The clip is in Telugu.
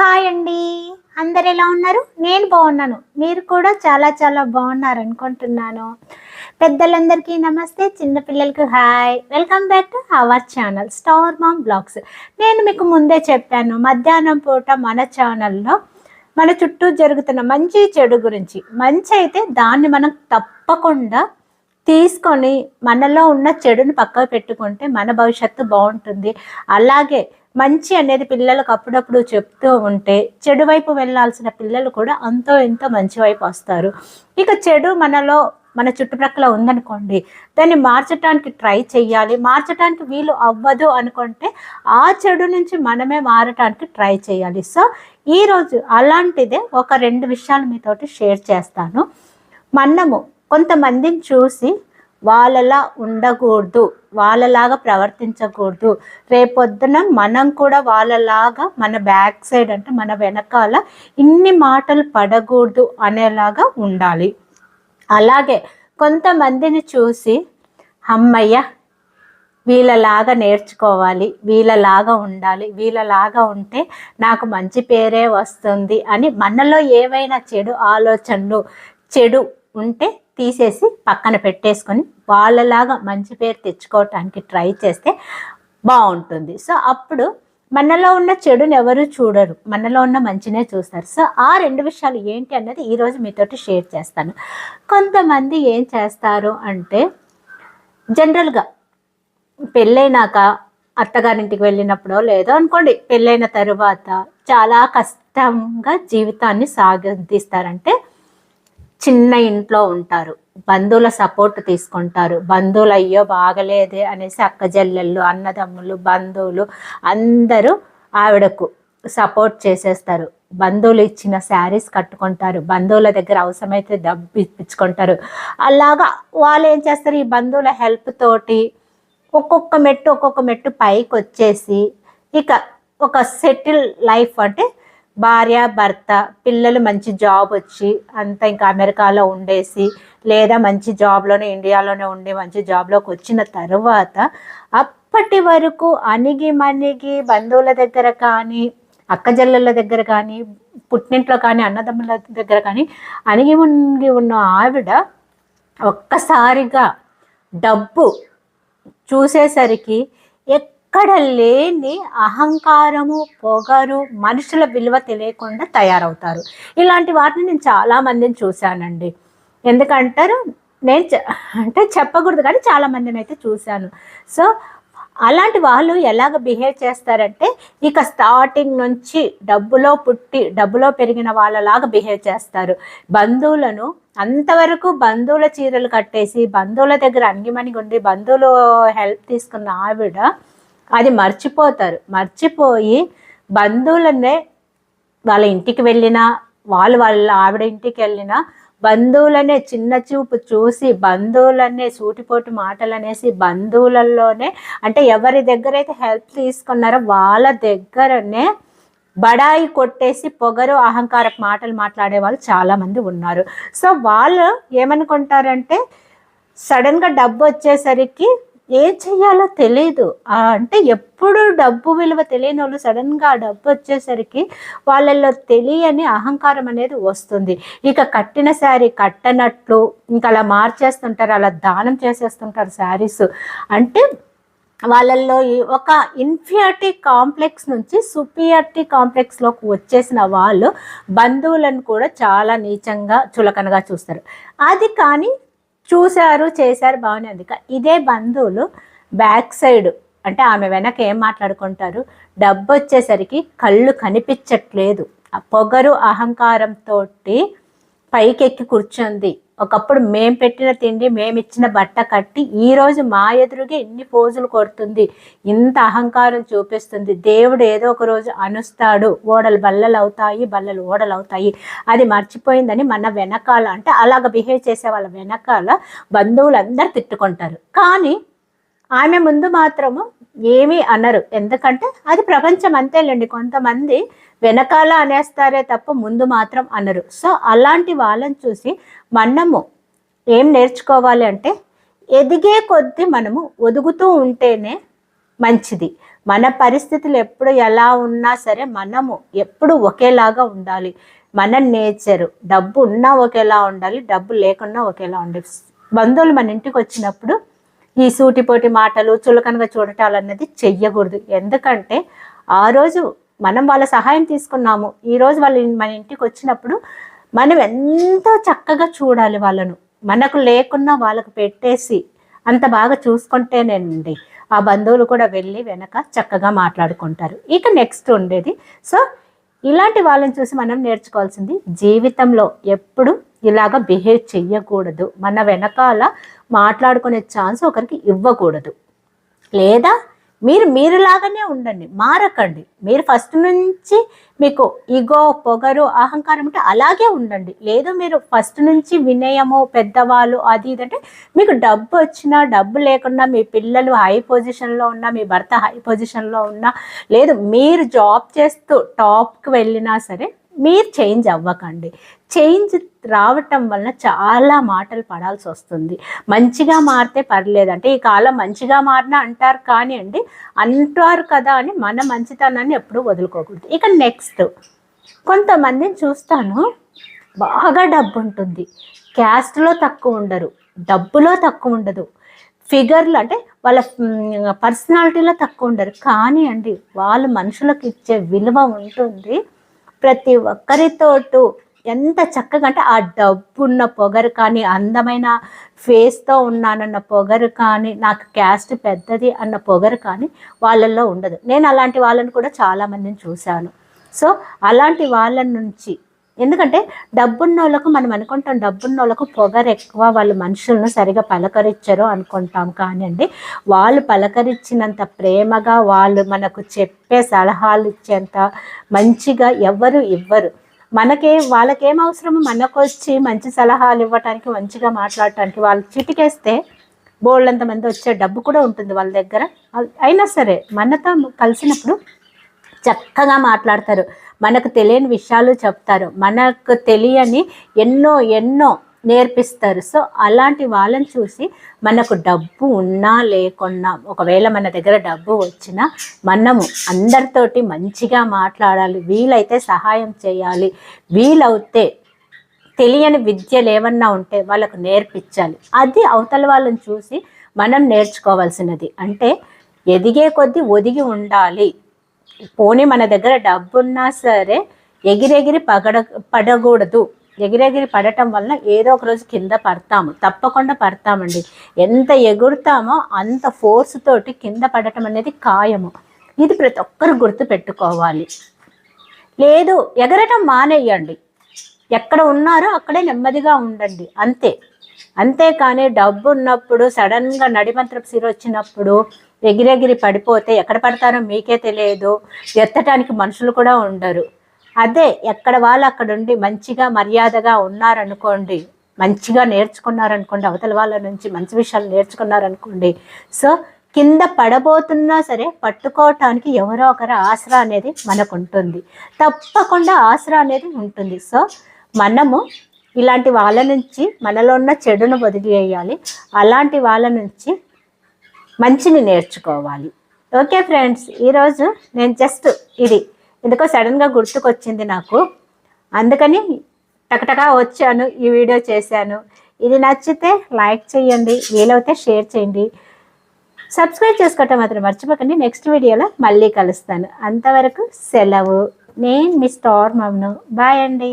హాయ్ అండి. అందరు ఎలా ఉన్నారు? నేను బాగున్నాను. మీరు కూడా చాలా చాలా బాగున్నారు అనుకుంటున్నాను. పెద్దలందరికీ నమస్తే. చిన్నపిల్లలకి hi. Welcome back to our channel star mom blogs నేను మీకు ముందే చెప్పాను మధ్యాహ్నం పూట మన ఛానల్లో మన చుట్టూ జరుగుతున్న మంచి చెడు గురించి. మంచి అయితే దాన్ని మనం తప్పకుండా తీసుకొని మనలో ఉన్న చెడుని పక్కకు పెట్టుకుంటే మన భవిష్యత్తు బాగుంటుంది. అలాగే మంచి అనేది పిల్లలకు అప్పుడప్పుడు చెప్తూ ఉంటే చెడు వైపు వెళ్ళాల్సిన పిల్లలు కూడా అంతో ఎంతో మంచి వైపు వస్తారు. ఇక చెడు మనలో మన చుట్టుప్రక్కల ఉందనుకోండి దాన్ని మార్చడానికి ట్రై చేయాలి మార్చడానికి వీలు అవ్వదు అనుకుంటే ఆ చెడు నుంచి మనమే మారటానికి ట్రై చేయాలి సో ఈరోజు అలాంటిదే ఒక రెండు విషయాలు మీతోటి షేర్ చేస్తాను. మనము కొంతమందిని చూసి వాళ్ళలా ఉండకూడదు వాళ్ళలాగా ప్రవర్తించకూడదు. రేపొద్దున మనం కూడా వాళ్ళలాగా మన బ్యాక్ సైడ్ అంటే మన వెనకాల ఇన్ని మాటలు పడకూడదు అనేలాగా ఉండాలి. అలాగే కొంతమందిని చూసి అమ్మయ్య వీళ్ళలాగా నేర్చుకోవాలి వీళ్ళలాగా ఉండాలి వీళ్ళలాగా ఉంటే నాకు మంచి పేరే వస్తుంది అని మనలో ఏవైనా చెడు ఆలోచనలు చెడు ఉంటే తీసేసి పక్కన పెట్టేసుకొని వాళ్ళలాగా మంచి పేరు తెచ్చుకోవటానికి ట్రై చేస్తే బాగుంటుంది. సో అప్పుడు మనలో ఉన్న చెడుని ఎవరు చూడరు. మనలో ఉన్న మంచినే చూస్తారు. సో ఆ రెండు విషయాలు ఏంటి అన్నది ఈరోజు మీతోటి షేర్ చేస్తాను. కొంతమంది ఏం చేస్తారు అంటే జనరల్గా పెళ్ళైనాక అత్తగారింటికి వెళ్ళినప్పుడో లేదో అనుకోండి పెళ్ళైన తరువాత చాలా కష్టంగా జీవితాన్ని సాగదీస్తారంటే చిన్న ఇంట్లో ఉంటారు. బంధువుల సపోర్ట్ తీసుకుంటారు. బంధువులు అయ్యో బాగలేదే అనేసి అక్కజల్లెళ్ళు అన్నదమ్ములు బంధువులు అందరూ ఆవిడకు సపోర్ట్ చేసేస్తారు. బంధువులు ఇచ్చిన శారీస్ కట్టుకుంటారు. బంధువుల దగ్గర అవసరమైతే డబ్బు ఇప్పించుకుంటారు. అలాగా వాళ్ళు ఏం చేస్తారు? ఈ బంధువుల హెల్ప్ తోటి ఒక్కొక్క మెట్టు ఒక్కొక్క మెట్టు పైకి వచ్చేసి ఇక ఒక సెటిల్ లైఫ్ అంటే భార్య భర్త పిల్లలు మంచి జాబ్ వచ్చి అంతా ఇంకా అమెరికాలో ఉండేసి లేదా మంచి జాబ్లోనే ఇండియాలోనే ఉండి మంచి జాబ్లోకి వచ్చిన తర్వాత అప్పటి వరకు అణిగి మణిగి బంధువుల దగ్గర కానీ అక్కజల్లెళ్ళ దగ్గర కానీ పుట్టింట్లో కానీ అన్నదమ్ముల దగ్గర కానీ అణిగి మునిగి ఉన్న ఆవిడ ఒక్కసారిగా డబ్బు చూసేసరికి ఎక్కడ లేని అహంకారము పొగరు మనుషుల విలువ తెలియకుండా తయారవుతారు. ఇలాంటి వాటిని నేను చాలా మందిని చూశానండి. ఎందుకంటారు? నేను అంటే చెప్పకూడదు కానీ చాలామందిని అయితే చూశాను. సో అలాంటి వాళ్ళు ఎలాగ బిహేవ్ చేస్తారంటే ఇక స్టార్టింగ్ నుంచి డబ్బులో పుట్టి డబ్బులో పెరిగిన వాళ్ళలాగా బిహేవ్ చేస్తారు. బంధువులను అంతవరకు బంధువుల చీరలు కట్టేసి బంధువుల దగ్గర అంగిమణిగా ఉండి బంధువులు హెల్ప్ తీసుకున్న ఆవిడ అది మర్చిపోతారు. మర్చిపోయి బంధువులనే వాళ్ళ ఇంటికి వెళ్ళినా వాళ్ళు వాళ్ళ ఆవిడ ఇంటికి వెళ్ళినా బంధువులనే చిన్న చూపు చూసి బంధువులనే సూటిపోటు మాటలు అనేసి బంధువులలోనే అంటే ఎవరి దగ్గర అయితే హెల్ప్ తీసుకున్నారో వాళ్ళ దగ్గరనే బడాయి కొట్టేసి పొగరు అహంకార మాటలు మాట్లాడే వాళ్ళు చాలామంది ఉన్నారు. సో వాళ్ళు ఏమనుకుంటారంటే సడన్గా డబ్బు వచ్చేసరికి ఏం చెయ్యాలో తెలియదు అంటే ఎప్పుడు డబ్బు విలువ తెలియని వాళ్ళు సడన్గా ఆ డబ్బు వచ్చేసరికి వాళ్ళల్లో తెలియని అహంకారం అనేది వస్తుంది. ఇక కట్టిన శారీ కట్టనట్లు ఇంకా అలా మార్చేస్తుంటారు అలా దానం చేసేస్తుంటారు శారీస్. అంటే వాళ్ళల్లో ఒక ఇన్ఫియారిటీ కాంప్లెక్స్ నుంచి సుపియారిటీ కాంప్లెక్స్లోకి వచ్చేసిన వాళ్ళు బంధువులను కూడా చాలా నీచంగా చులకనగా చూస్తారు. అది కానీ చూశారు చేశారు బాగానే ఉంది. ఇదే బంధువులు బ్యాక్ సైడ్ అంటే ఆమె వెనక ఏం మాట్లాడుకుంటారు? డబ్బు వచ్చేసరికి కళ్ళు కనిపించట్లేదు. ఆ పొగరు అహంకారంతో పైకెక్కి కూర్చుంది. ఒకప్పుడు మేం పెట్టిన తిండి మేమిచ్చిన బట్ట కట్టి ఈరోజు మా ఎదురుగా ఎన్ని పోజులు కొడుతుంది. ఇంత అహంకారం చూపిస్తుంది. దేవుడు ఏదో ఒక రోజు అనుస్తాడు. ఓడలు బల్లలు అవుతాయి బల్లలు ఓడలు అవుతాయి అది మర్చిపోయిందని మన వెనకాల అంటే అలాగ బిహేవ్ చేసే వాళ్ళ వెనకాల బంధువులందరూ తిట్టుకుంటారు. కానీ ఆమె ముందు మాత్రము ఏమీ అనరు. ఎందుకంటే అది ప్రపంచం అంతేలేండి. కొంతమంది వెనకాల అనేస్తారే తప్ప ముందు మాత్రం అనరు. సో అలాంటి వాళ్ళని చూసి మనము ఏం నేర్చుకోవాలి అంటే ఎదిగే కొద్దీ మనము ఒదుగుతూ ఉంటేనే మంచిది. మన పరిస్థితులు ఎప్పుడు ఎలా ఉన్నా సరే మనము ఎప్పుడు ఒకేలాగా ఉండాలి. మన నేచరు. డబ్బు ఉన్నా ఒకేలా ఉండాలి. డబ్బు లేకున్నా ఒకేలా ఉండాలి. బంధువులు మన ఇంటికి వచ్చినప్పుడు ఈ సూటిపోటి మాటలు చులకనగా చూడటాలు అన్నది చెయ్యకూడదు. ఎందుకంటే ఆ రోజు మనం వాళ్ళ సహాయం తీసుకున్నాము. ఈరోజు వాళ్ళు మన ఇంటికి వచ్చినప్పుడు మనం ఎంతో చక్కగా చూడాలి వాళ్ళను. మనకు లేకున్నా వాళ్ళకు పెట్టేసి అంత బాగా చూసుకుంటేనేనండి. ఆ బంధువులు కూడా వెళ్ళి వెనక చక్కగా మాట్లాడుకుంటారు. ఇక నెక్స్ట్ ఉండేది. సో ఇలాంటి వాళ్ళని చూసి మనం నేర్చుకోవాల్సింది జీవితంలో ఎప్పుడు ఇలాగ బిహేవ్ చెయ్యకూడదు. మన వెనకాల మాట్లాడుకునే ఛాన్స్ ఒకరికి ఇవ్వకూడదు. లేదా మీరు మీరులాగానే ఉండండి. మారకండి. మీరు ఫస్ట్ నుంచి మీకు ఇగో పొగరు అహంకారం అంటే అలాగే ఉండండి. లేదు మీరు ఫస్ట్ నుంచి వినయము పెద్దవాళ్ళు అది ఇది అంటే మీకు డబ్బు వచ్చినా డబ్బు లేకుండా మీ పిల్లలు హై పొజిషన్లో ఉన్నా మీ భర్త హై పొజిషన్లో ఉన్నా లేదు మీరు జాబ్ చేస్తూ టాప్కి వెళ్ళినా సరే మీరు చేంజ్ అవ్వకండి. చేంజ్ రావటం వలన చాలా మాటలు పడాల్సి వస్తుంది. మంచిగా మారితే పర్లేదు అంటే ఈ కాలం మంచిగా మారినా అంటారు కానీ అండి అంటారు కదా అని మన మంచితనాన్ని ఎప్పుడూ వదులుకోకూడదు. ఇక నెక్స్ట్. కొంతమందిని చూస్తాను బాగా డబ్బు ఉంటుంది క్యాస్ట్లో తక్కువ ఉండరు డబ్బులో తక్కువ ఉండదు. ఫిగర్లు అంటే వాళ్ళ పర్సనాలిటీలో తక్కువ ఉండరు. కానీ అండి వాళ్ళు మనుషులకు ఇచ్చే విలువ ఉంటుంది. ప్రతి ఒక్కరితోటూ ఎంత చక్కగా అంటే ఆ డబ్బున్న పొగరు కానీ అందమైన ఫేస్తో ఉన్నానన్న పొగరు కానీ నాకు క్యాస్ట్ పెద్దది అన్న పొగరు కానీ వాళ్ళల్లో ఉండదు. నేను అలాంటి వాళ్ళని కూడా చాలామందిని చూశాను. సో అలాంటి వాళ్ళ నుంచి ఎందుకంటే డబ్బున్న వాళ్ళకు మనం అనుకుంటాం డబ్బున్న వాళ్ళకు పొగరు ఎక్కువ వాళ్ళు మనుషులను సరిగా పలకరించరు అనుకుంటాం కానీ అండి వాళ్ళు పలకరించినంత ప్రేమగా వాళ్ళు మనకు చెప్పే సలహాలు ఇచ్చేంత మంచిగా ఎవరు ఇవ్వరు. మనకే వాళ్ళకేం అవసరమో మనకు వచ్చి మంచి సలహాలు ఇవ్వటానికి మంచిగా మాట్లాడటానికి వాళ్ళు చిటికేస్తే బోళ్ళంత మంది వచ్చే డబ్బు కూడా ఉంటుంది వాళ్ళ దగ్గర. అయినా సరే మనతో కలిసినప్పుడు చక్కగా మాట్లాడతారు. మనకు తెలియని విషయాలు చెప్తారు. మనకు తెలియని ఎన్నో ఎన్నో నేర్పిస్తారు. సో అలాంటి వాళ్ళని చూసి మనకు డబ్బు ఉన్నా లేకున్నా ఒకవేళ మన దగ్గర డబ్బు వచ్చినా మనము అందరితోటి మంచిగా మాట్లాడాలి. వీలైతే సహాయం చేయాలి. వీలవుతే తెలియని విద్యలు ఏమన్నా ఉంటే వాళ్ళకు నేర్పించాలి. అది అవతల వాళ్ళని చూసి మనం నేర్చుకోవాల్సినది. అంటే ఎదిగే కొద్దీ ఒదిగి ఉండాలి. పోనీ మన దగ్గర డబ్బున్నా సరే ఎగిరెగిరి పగడ పడకూడదు. ఎగిరెగిరి పడటం వలన ఏదో ఒక రోజు కింద పడతాము. తప్పకుండా పడతామండి. ఎంత ఎగురుతామో అంత ఫోర్స్ తోటి కింద పడటం అనేది ఖాయము. ఇది ప్రతి ఒక్కరు గుర్తు పెట్టుకోవాలి. లేదు ఎగరటం మానేయండి. ఎక్కడ ఉన్నారో అక్కడే నెమ్మదిగా ఉండండి. అంతే. అంతేకాని డబ్బు ఉన్నప్పుడు సడన్గా నడిమంత్రపు సిరి వచ్చినప్పుడు ఎగిరెగిరి పడిపోతే ఎక్కడ పడతారో మీకే తెలియదు. ఎత్తటానికి మనుషులు కూడా ఉండరు. అదే ఎక్కడ వాళ్ళు అక్కడ ఉండి మంచిగా మర్యాదగా ఉన్నారనుకోండి మంచిగా నేర్చుకున్నారనుకోండి అవతల వాళ్ళ నుంచి మంచి విషయాలు నేర్చుకున్నారనుకోండి సో కింద పడబోతున్నా సరే పట్టుకోవటానికి ఎవరో ఒకరు ఆసరా అనేది మనకు ఉంటుంది తప్పకుండా ఆసరా అనేది ఉంటుంది. సో మనము ఇలాంటి వాళ్ళ నుంచి మనలో ఉన్న చెడును వదిలేయాలి అలాంటి వాళ్ళ నుంచి మంచిని నేర్చుకోవాలి. ఓకే ఫ్రెండ్స్ ఈరోజు నేను జస్ట్ ఇది. ఎందుకో సడన్గా గుర్తుకొచ్చింది నాకు. అందుకని టకటకా వచ్చాను ఈ వీడియో చేశాను. ఇది నచ్చితే లైక్ చేయండి వీలైతే షేర్ చేయండి. సబ్స్క్రైబ్ చేసుకోవటం మాత్రం మర్చిపోకండి. నెక్స్ట్ వీడియోలో మళ్ళీ కలుస్తాను. అంతవరకు సెలవు. నేను మీ స్టార్ మమ్ను బాయ్ అండి.